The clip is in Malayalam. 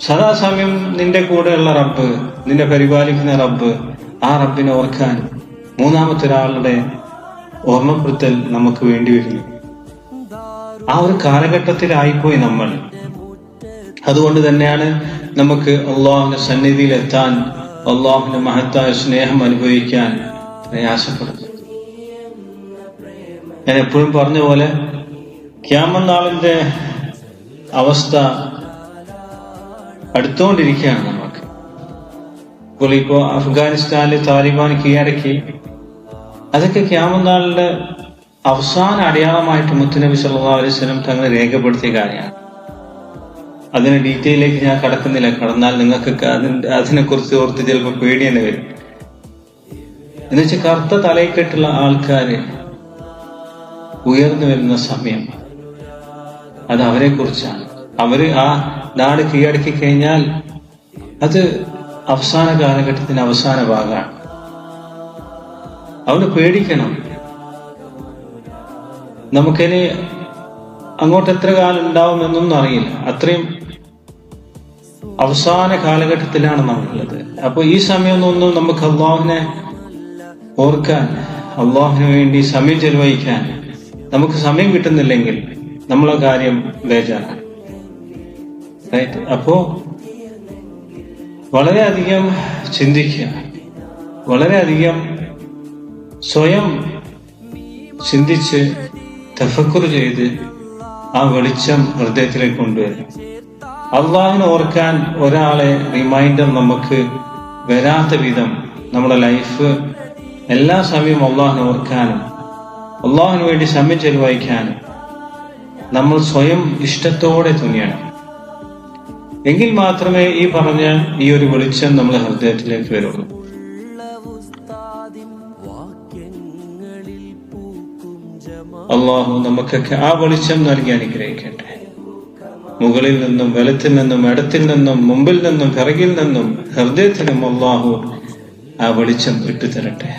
സദാസമയം നിന്റെ കൂടെയുള്ള റബ്ബ് നിന്നെ പരിപാലിക്കുന്ന റബ്ബ് ആ റബ്ബിനെ ഓർക്കാൻ മൂന്നാമത്തെ ഒരാളുടെ ഓർമ്മപ്പെടുത്തൽ നമുക്ക് വേണ്ടി വരുന്നു. ആ ഒരു കാലഘട്ടത്തിലായിപ്പോയി നമ്മൾ. അതുകൊണ്ട് തന്നെയാണ് നമുക്ക് അള്ളാഹുവിന്റെ സന്നിധിയിൽ എത്താൻ അള്ളാഹുവിന്റെ മഹത്തായ സ്നേഹം അനുഭവിക്കാൻ പ്രയാസപ്പെടുന്നത് ഞാൻ എപ്പോഴും പറഞ്ഞ പോലെ ക്യാമനാളിന്റെ അവസ്ഥ അടുത്തുകൊണ്ടിരിക്കുകയാണ് നമുക്ക്. ഇപ്പോൾ ഇപ്പോ അഫ്ഗാനിസ്ഥാനിൽ താലിബാൻ കീഴടക്കി. അതൊക്കെ ക്യാമനാളിന്റെ അവസാന അടയാളമായിട്ട് മുത്തുനബി സല്ലാ അലൈഹി വസല്ലം തങ്ങൾ രേഖപ്പെടുത്തിയ കാര്യമാണ്. അതിന് ഡീറ്റെയിലേക്ക് ഞാൻ കടക്കുന്നില്ല. കടന്നാൽ നിങ്ങൾക്ക് അതിന്റെ അതിനെക്കുറിച്ച് ഓർത്ത് ചിലപ്പോൾ പേടി തന്നെ വരും എന്നുവെച്ചാൽ കറുത്ത തലയിക്കെട്ടുള്ള ആൾക്കാര് ഉയർന്നു വരുന്ന സമയം. അത് അവരെ കുറിച്ചാണ് അവർ ആ നാട് കീഴടക്കി കഴിഞ്ഞാൽ അത് അവസാന കാലഘട്ടത്തിന്റെ അവസാന ഭാഗമാണ്. അവന് പേടിക്കണം. നമുക്കിനി അങ്ങോട്ട് എത്ര കാലം ഉണ്ടാവുമെന്നൊന്നും അറിയില്ല. അത്രയും അവസാന കാലഘട്ടത്തിലാണ് നമ്മളുള്ളത്. അപ്പൊ ഈ സമയമൊന്നും നമുക്ക് അള്ളാഹുവിനെ ഓർക്കാൻ അള്ളാഹുവിന് വേണ്ടി സമയം ചെലവഴിക്കാൻ നമുക്ക് സമയം കിട്ടുന്നില്ലെങ്കിൽ നമ്മളെ കാര്യം ബേജാറാണ്. റൈറ്റ് അപ്പോ വളരെയധികം ചിന്തിക്കുക. വളരെയധികം സ്വയം ചിന്തിച്ച് തഫക്കുർ ചെയ്ത് ആ വെളിച്ചം ഹൃദയത്തിലേക്ക് കൊണ്ടുവരും അള്ളാഹിനെ ഓർക്കാൻ ഒരാളെ റിമൈൻഡർ നമുക്ക് വരാത്ത വിധം നമ്മുടെ ലൈഫ് എല്ലാ സമയവും അള്ളാഹിനെ ഓർക്കാനും അള്ളാഹിന് വേണ്ടി സമയം ചെലവഴിക്കാനും നമ്മൾ സ്വയം ഇഷ്ടത്തോടെ തുനിയണം. എങ്കിൽ മാത്രമേ ഈ പറഞ്ഞ ഈ ഒരു വെളിച്ചം നമ്മുടെ ഹൃദയത്തിലേക്ക് വരുള്ളൂ. അള്ളാഹു നമുക്കൊക്കെ ആ വെളിച്ചം നൽകി അനുഗ്രഹിക്കട്ടെ. മുകളിൽ നിന്നും വലത്തിൽ നിന്നും ഇടത്തിൽ നിന്നും മുമ്പിൽ നിന്നും പിറകിൽ നിന്നും ഹൃദയത്തിനും അള്ളാഹു ആ വെളിച്ചം ഇട്ടുതരട്ടെ